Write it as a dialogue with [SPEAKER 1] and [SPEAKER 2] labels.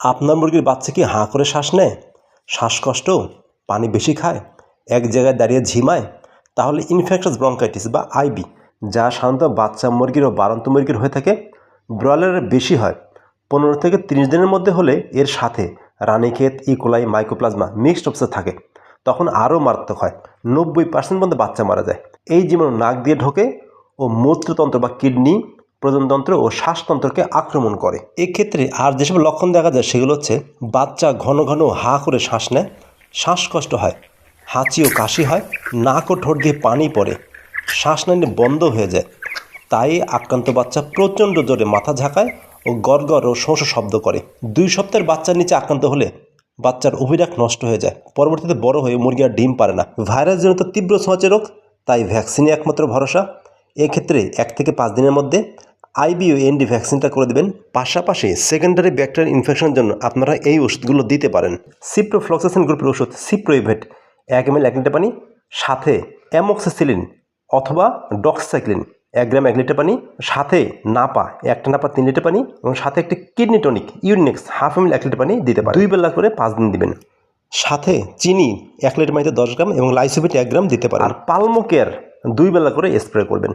[SPEAKER 1] আপনার মুরগির বাচ্চা কি হাঁ করে শ্বাস নেয়? শ্বাসকষ্ট, পানি বেশি খায়, এক জায়গায় দাঁড়িয়ে ঝিমায়, তাহলে ইনফেকশাস ব্রঙ্কাইটিস বা আইবি যা সাধারণত বাচ্চা মুরগির ও বারন্ত মুরগির হয়ে থাকে, ব্রয়লারের বেশি হয়। পনেরো থেকে তিরিশ দিনের মধ্যে হলে এর সাথে রানীক্ষেত ইকোলাই মাইকোপ্লাজমা মিক্সড অবস্থা থাকে। তখন আরও মারাত্মক হয়, নব্বই পার্সেন্ট পর্যন্ত বাচ্চা মারা যায়। এই জীবাণু নাক দিয়ে ঢোকে ও মূত্রতন্ত্র বা কিডনি প্রজনতন্ত্র ও শ্বাসতন্ত্রকে আক্রমণ করে। এক্ষেত্রে আর যেসব লক্ষণ দেখা যায়, সেগুলো হচ্ছে বাচ্চা ঘন ঘন হা করে শ্বাস নেয়, শ্বাসকষ্ট হয়, হাঁচি ও কাশি হয়, নাক ও ঠোঁট দিয়ে পানি পড়ে, শ্বাস নিতে বন্ধ হয়ে যায়। তাই আক্রান্ত বাচ্চা প্রচণ্ড জোরে মাথা ঝাঁকায় ও গড়গড় ও শোঁ শোঁ শব্দ করে। দুই সপ্তাহের বাচ্চার নিচে আক্রান্ত হলে বাচ্চার অভিরাক নষ্ট হয়ে যায়। পরবর্তীতে বড় হয়ে মুরগি আর ডিম পারে না। ভাইরাস ভাইরাসজনিত তীব্র ছোঁয়াচে রোগ, তাই ভ্যাকসিনই একমাত্র ভরসা। এক্ষেত্রে এক থেকে পাঁচ দিনের মধ্যে আইবি ও এনডি ভ্যাকসিনটা করে দেবেন। পাশাপাশি সেকেন্ডারি ব্যাকটেরিয়াল ইনফেকশনের জন্য আপনারা এই ওষুধগুলো দিতে পারেন। সিপ্রোফ্লক্সাসিন গ্রুপের ওষুধ সিপ্রোইভেট এক এম এল এক লিটার পানি, সাথে অ্যামোক্সিসিলিন অথবা ডক্সাইক্লিন এক গ্রাম, এক লিটার পানি, সাথে নাপা, একটা নাপা, তিন লিটার পানি এবং সাথে একটি কিডনি টনিক ইউনিক্স হাফ এম এক লিটার পানি দিতে পারেন। দুই বেলা করে পাঁচ দিন দিবেন। সাথে চিনি, এক লিটার পানিতে দশ গ্রাম এবং লাইসোবিট এক গ্রাম দিতে পারেন। আর পালমো কেয়ার দুই বেলা করে স্প্রে করবেন।